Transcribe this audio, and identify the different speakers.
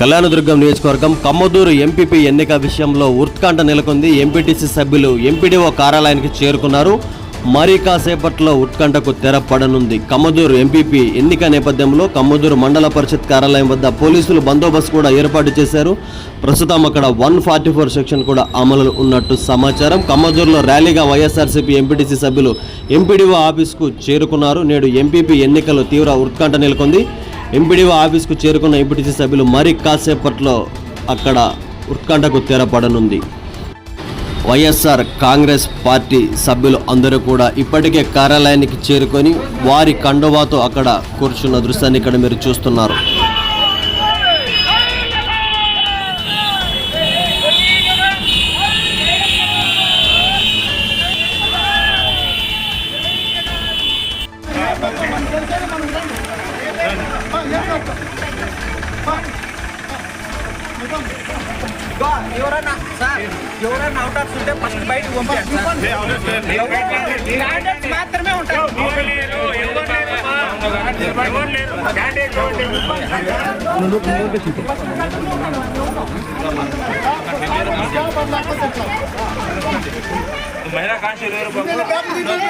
Speaker 1: కళ్యాణదుర్గం నియోజకవర్గం కమ్మదూరు ఎంపీపీ ఎన్నిక విషయంలో ఉత్కంఠ నెలకొంది. ఎంపీటీసీ సభ్యులు ఎంపీడీఓ కార్యాలయానికి చేరుకున్నారు. మరీ కాసేపట్లో ఉత్కంఠకు తెరపడనుంది కమ్మదూరు ఎంపీపీ ఎన్నిక నేపథ్యంలో కమ్మదూరు మండల పరిషత్ కార్యాలయం వద్ద పోలీసులు బందోబస్తు కూడా ఏర్పాటు చేశారు. ప్రస్తుతం అక్కడ వన్ ఫార్టీ ఫోర్ సెక్షన్ కూడా అమలు ఉన్నట్టు సమాచారం. కమ్మదూరులో ర్యాలీగా వైఎస్ఆర్సీపీ ఎంపీటీసీ సభ్యులు ఎంపీడీఓ ఆఫీస్కు చేరుకున్నారు. నేడు ఎంపీపీ ఎన్నికలు తీవ్ర ఉత్కంఠ నెలకొంది. ఎంపీడీఓ ఆఫీస్కు చేరుకున్న ఎంపీటీసీ సభ్యులు మరి కాసేపట్లో అక్కడ ఉత్కంఠకు తెరపడనుంది. వైఎస్ఆర్ కాంగ్రెస్ పార్టీ సభ్యులు అందరూ కూడా ఇప్పటికే కార్యాలయానికి చేరుకొని వారి కండువాతో అక్కడ కూర్చున్న దృశ్యాన్ని ఇక్కడ మీరు చూస్తున్నారు.
Speaker 2: ఎవరన్నా సార్ ఎవరన్నా అవుటర్స్ ఉంటే ఫస్ట్ బయటకు పంపించండి సార్ క్యాండిడేట్స్ మాత్రమే ఉంటారు
Speaker 3: महिला कांस्टेबल